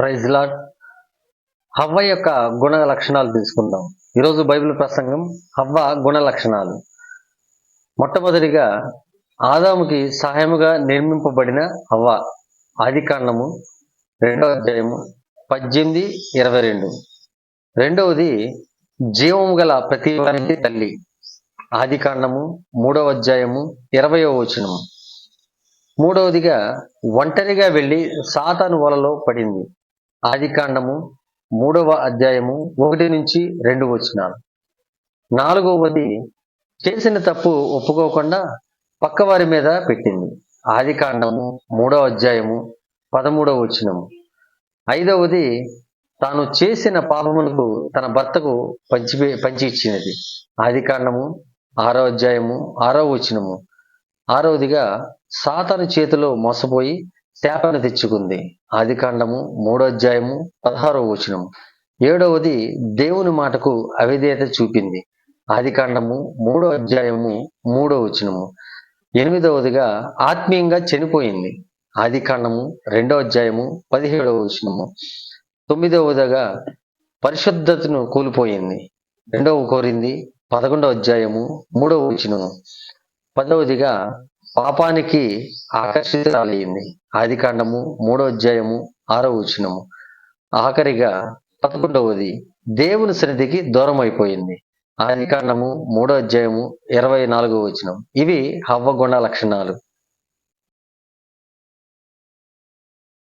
Praise lord. హవ్వ యొక్క గుణ లక్షణాలు తీసుకుందాం. ఈరోజు బైబిల్ ప్రసంగం హవ్వ గుణ లక్షణాలు. మొట్టమొదటిగా ఆదాముకి సహాయముగా నిర్మింపబడిన హవ్వ ఆది కాండము రెండవ అధ్యాయము పద్దెనిమిది ఇరవై రెండు. రెండవది జీవము గల ప్రతివారికి తల్లి. ఆది కాండము మూడవ అధ్యాయము ఇరవయో వచనము. మూడవదిగా ఒంటరిగా వెళ్ళి సాతాను వలలో పడింది. ఆదికాండము మూడవ అధ్యాయము ఒకటి నుంచి రెండు వచనాలు. నాలుగవది చేసిన తప్పు ఒప్పుకోకుండా పక్కవారి మీద పెట్టింది. ఆదికాండము మూడవ అధ్యాయము పదమూడవ వచ్చినము ఐదవది తాను చేసిన పాపములకు తన భర్తకు పంచి పంచి ఇచ్చినది. ఆదికాండము ఆరో అధ్యాయము ఆరో వచనము. ఆరవదిగా సాతను చేతిలో మోసపోయి శాపను తెచ్చుకుంది. ఆది కాండము మూడో అధ్యాయము పదహారో వచనము. ఏడవది దేవుని మాటకు అవిధేయత చూపింది. ఆది కాండము మూడో అధ్యాయము మూడో వచనము. ఎనిమిదవదిగా ఆత్మీయంగా చనిపోయింది. ఆది కాండము రెండో అధ్యాయము పదిహేడవ వచనము. తొమ్మిదవదిగా పరిశుద్ధతను కూలిపోయింది. రెండవ కోరింది పదకొండవ అధ్యాయము మూడవ వచనము. పదవదిగా పాపానికి ఆకర్షితురాలయ్యింది. ఆది కాండము మూడో అధ్యాయము ఆరో వచనము. ఆఖరిగా పదకొండవది దేవుని సన్నిధికి దూరం అయిపోయింది ఆది కాండము మూడో అధ్యాయము ఇరవై నాలుగో వచనం. ఇవి హవ్వ గుణ లక్షణాలు.